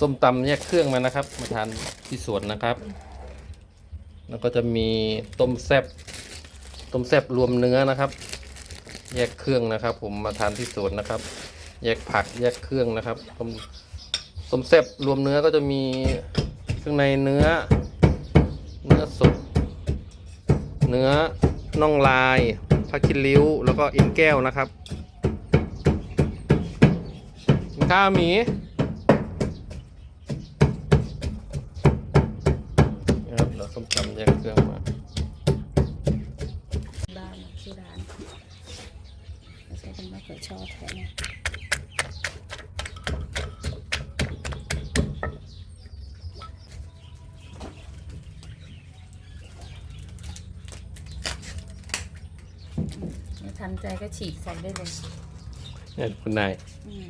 ส้มตำแยกเครื่องมานะครับ มาทานที่สวนนะครับ แล้วก็จะมีต้มแซบต้มแซบรวมเนื้อนะครับ แยกเครื่องนะครับ ผมมาทานที่สวนนะครับ แยกผักแยกเครื่องนะครับต้มต้มแซบรวมเนื้อก็จะมีเครื่องในเนื้อ เนื้อสดเนื้อน่องลายผักคิริ้ว แล้วก็เอ็นแก้วนะครับข้าวหมี นะครับเรา ส้มตำแยกเครื่องมาบ้านที่ร้านเราใช้เป็นมะเขือชอแทนนะไม่ทันใจก็ฉีกใส่ได้เลยเนี่ยคุณนาย อืม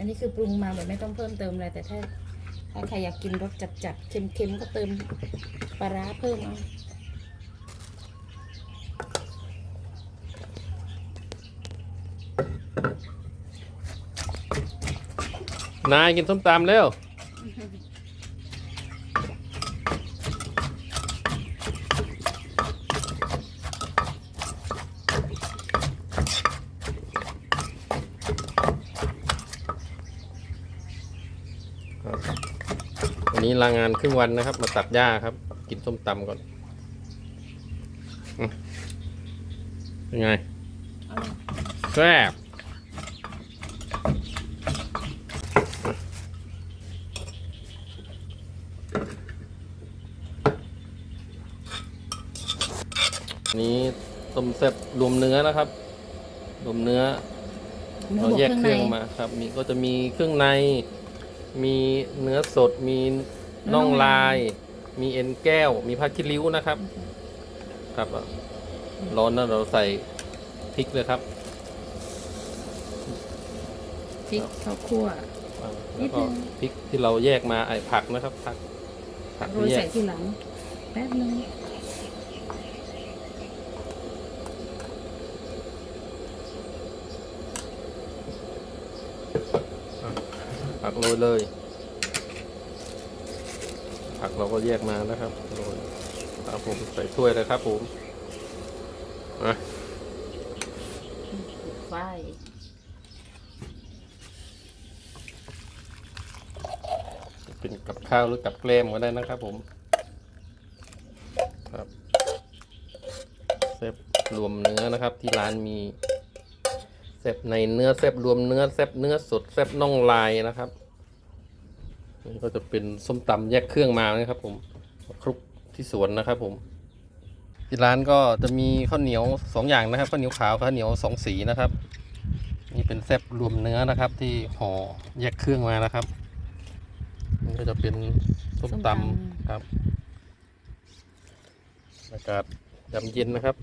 อันนี้คือปรุงมาแบบไม่ต้องเพิ่มเติมอะไรแต่ถ้าถ้าใครอยากกินรสจัดๆ เค็มๆ ก็เติมปลาร้าเพิ่มเอานายกินส้มตำเร็ว วันนี้ลางานครึ่งวันนะครับ มาตัดหญ้าครับ กินส้มตำก่อนอืมเป็นไงเอาเลยแซ่บนนี้ต้มแซ่บรวมเนื้อนะครับ รวมเนื้อเราแยกเครื่องมาครับ มีก็จะมีเครื่องใน มีเนื้อสด มีน่องลาย มีเอ็นแก้ว มีผ้าคิริ้วนะครับ ครับอะร้อนแล้วเราใส่พริกเลยครับพริกข้าวคั่วอ่านิแล้วดก็นึงพริกที่เราแยกมาไอ้ผักนะครับ ผักผักโรยแยใส่กทีหลังแป๊บนึง ผักโรยเลย ผักเราก็แยกมานะครับโรยครับผมใส่ถ้วยเลยครับผมอะไฟเป็นกับข้าวหรือกับแกล้มก็ได้นะครับผม ครับเซฟรวมเนื้อนะครับ ที่ร้านมีเซฟในเนื้อเซฟรวมเนื้อเซฟเนื้อสดเซฟน่องลายนะครับ นี่ก็จะเป็นส้มตำแยกเครื่องมานะครับ ผมคลุกที่สวนนะครับ ผม ที่ร้านก็จะมีข้าวเหนียวสองอย่างนะครับข้าวเหนียวขาวข้าวเหนียวสองสีนะครับนี่เป็นแซบรวมเนื้อนะครับ ที่ห่อแยกเครื่องมานะครับนี่ก็จะเป็นส้มตำครับอากาศยามเย็นนะครับ